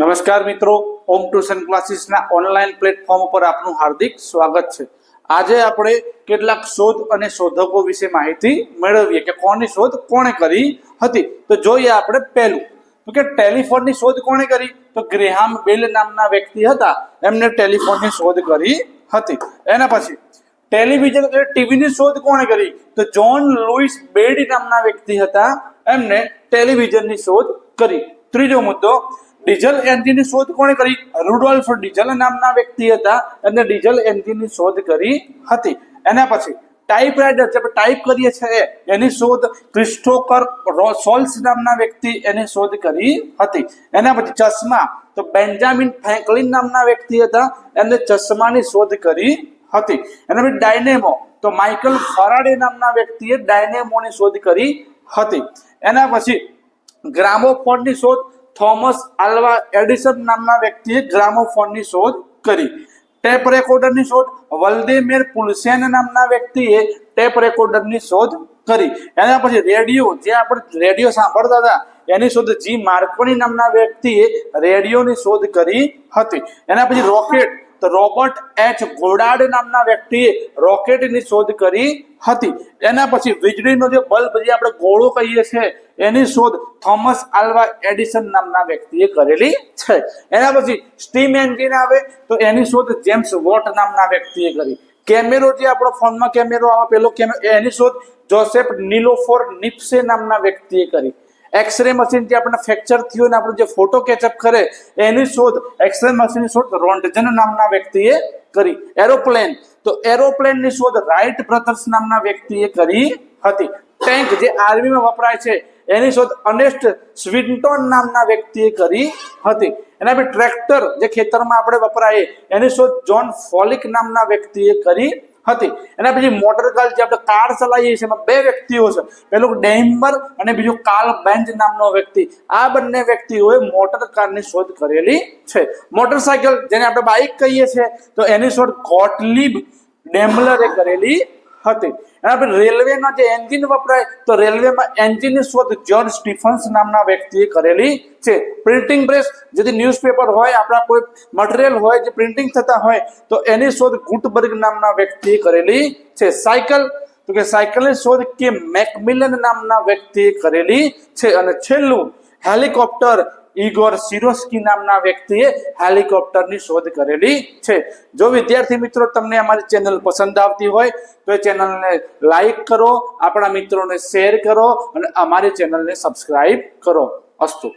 નમસ્કાર મિત્રો, ઓમ ટ્યુશન ક્લાસીસના ઓનલાઈન પ્લેટફોર્મ ઉપર આપનું હાર્દિક સ્વાગત છે. આજે આપણે કેટલાક શોધ અને શોધકો વિશે માહિતી મેળવીએ કે કોની શોધ કોણે કરી હતી. તો જોઈએ આપણે પહેલું. તો કે ટેલિફોનની શોધ કોણે કરી? તો ગ્રેહામ બેલ નામના વ્યક્તિ હતા. એમને ટેલિફોનની શોધ કરી હતી. એના પછી, ટેલિવિઝન એટલે ટીવીની શોધ કોણે કરી? તો જોન લુઈસ બેડી નામના વ્યક્તિ હતા. એમને ટેલિવિઝનની શોધ કરી. ત્રીજો મુદ્દો ડીઝલ એન્જિનની શોધ કોણે કરી? રુડોલ્ફ ડીઝલ નામના વ્યક્તિ હતા અને ડીઝલ એન્જિનની શોધ કરી હતી. એના પછી ટાઈપ રાઇટર જે ટાઈપ કરીએ છીએ, એની શોધ ક્રિસ્ટોકર સોલ્સ નામના વ્યક્તિ એની શોધ કરી હતી. એના પછી ચશ્મા, તો બેન્જામિન ફ્રેન્કલિન નામના વ્યક્તિ હતા, એમને ચશ્માની શોધ કરી હતી. એના પછી ડાયનેમો, તો માઇકલ ફરાડે નામના વ્યક્તિએ ડાયનેમોની શોધ કરી હતી. એના પછી ગ્રામોફોનની શોધ થોમસ આલ્વા એડિસન નામના વ્યક્તિએ ગ્રામોફોનની શોધ કરી. ટેપ રેકોર્ડરની શોધ વલ્દેમેર પુલસેન નામના વ્યક્તિએ ટેપ રેકોર્ડરની શોધ કરી. એના પછી રેડિયો, જે આપણે રેડિયો સાંભળતા હતા, એની શોધ જી માર્કોની નામના વ્યક્તિએ રેડિયોની શોધ કરી હતી. એના પછી રોકેટ તો રોબર્ટ એચ ગોડાર્ડ નામના વ્યક્તિએ રોકેટની શોધ કરી હતી. એના પછી વીજળીનો જે બલ્બ જે આપણે ગોળો કહીએ છીએ, એની શોધ થોમસ આલ્વા એડિસન નામના વ્યક્તિએ કરેલી છે. એના પછી સ્ટીમ એન્જિન આવે તો એની શોધ જેમ્સ વોટ નામના વ્યક્તિએ કરી. કેમેરો જે આપણો ફોનમાં કેમેરો આવે, પેલો કેમેરો એની શોધ જોસેફ નિલોફોર નિપ્સે નામના વ્યક્તિએ કરી. એક્સરે મશીન જે આપણને ફ્રેક્ચર થયું ને આપણું જે ફોટો કેચઅપ કરે, એની શોધ એક્સરે મશીનની શોધ રોન્ટજન નામના વ્યક્તિએ કરી. એરોપ્લેન તો એરોપ્લેનની શોધ રાઇટ બ્રધર્સ નામના વ્યક્તિએ કરી હતી. ટેન્ક જે આર્મીમાં વપરાય છે, એની શોધ અનેસ્ટ સ્વિન્ટોન નામના વ્યક્તિએ કરી હતી. એના પછી ટ્રેક્ટર જે ખેતરમાં આપણે વપરાય એની શોધ જોન ફોલિક નામના વ્યક્તિએ કરી હતી. એના પછી મોટર કાર જે આપણે કાર ચલાવીએ છીએ, એમાં બે વ્યક્તિઓ છે. પેલું ડેમ્બર અને બીજું કાર્લ બેન્ચ નામનો વ્યક્તિ. આ બંને વ્યક્તિઓએ મોટર કારની શોધ કરેલી છે. મોટરસાયકલ જેને આપણે બાઇક કહીએ છીએ, તો એની શોધ ગોટલીબ ડેમ્બલરે કરેલી હતી. એના આપણે રેલવેના જે એન્જિન વપરાય, તો રેલવેમાં એન્જિનની શોધ જ્યોર્જ સ્ટીફન્સ નામના વ્યક્તિએ કરેલી છે. પ્રિન્ટિંગ પ્રેસ જેથી ન્યૂઝપેપર હોય, આપણા કોઈ મટીરિયલ હોય, જે પ્રિન્ટિંગ થતા હોય, તો એની શોધ ગુટબર્ગ નામના વ્યક્તિએ કરેલી છે. સાયકલ તો કે સાયકલની શોધ કે મેકમિલન નામના વ્યક્તિએ કરેલી છે. અને છેલ્લું હેલિકોપ્ટર ઇગોર સિરોસ્કી નામના વ્યક્તિએ હેલિકોપ્ટરની શોધ કરેલી છે. જો વિદ્યાર્થી મિત્રો તમને અમારી ચેનલ પસંદ આવતી હોય, તો એ ચેનલને લાઈક કરો, આપણા મિત્રોને શેર કરો અને અમારી ચેનલને સબસ્ક્રાઈબ કરો. અસ્તુ.